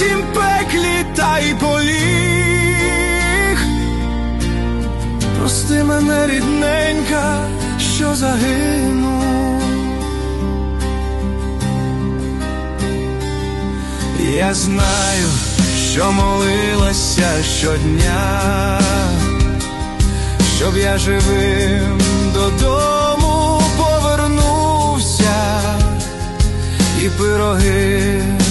тім пеклі та й поліг. Прости мене, рідненька, що загинув. Я знаю, що молилася щодня щоб я живим додому повернувся, і пироги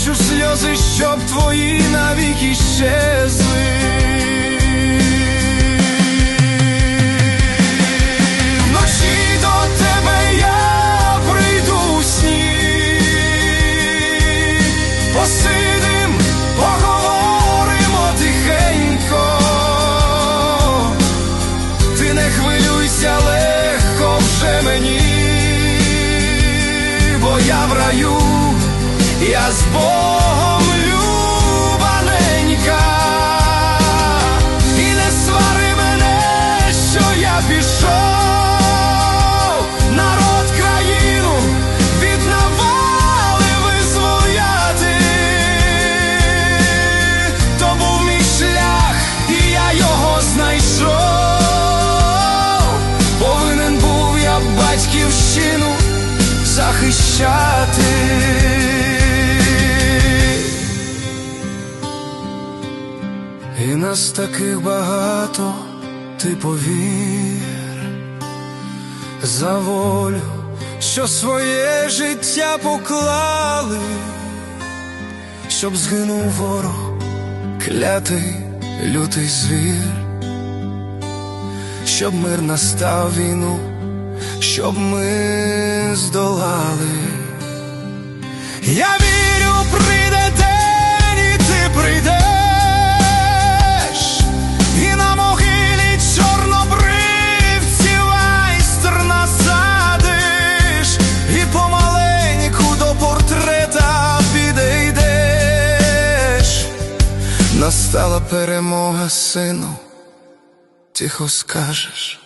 хочу сльози, щоб твої навіки щезли. З Богом любаненька, і не свари мене, що я пішов, народ країну від навали визволяти. То був мій шлях, і я його знайшов. Повинен був я батьківщину захищати. І нас таких багато, ти повір, за волю, що своє життя поклали, щоб згинув ворог, клятий лютий звір, щоб мир настав війну, щоб ми здолали. Я вірю, прийде Настала перемога, сину, тихо скажеш.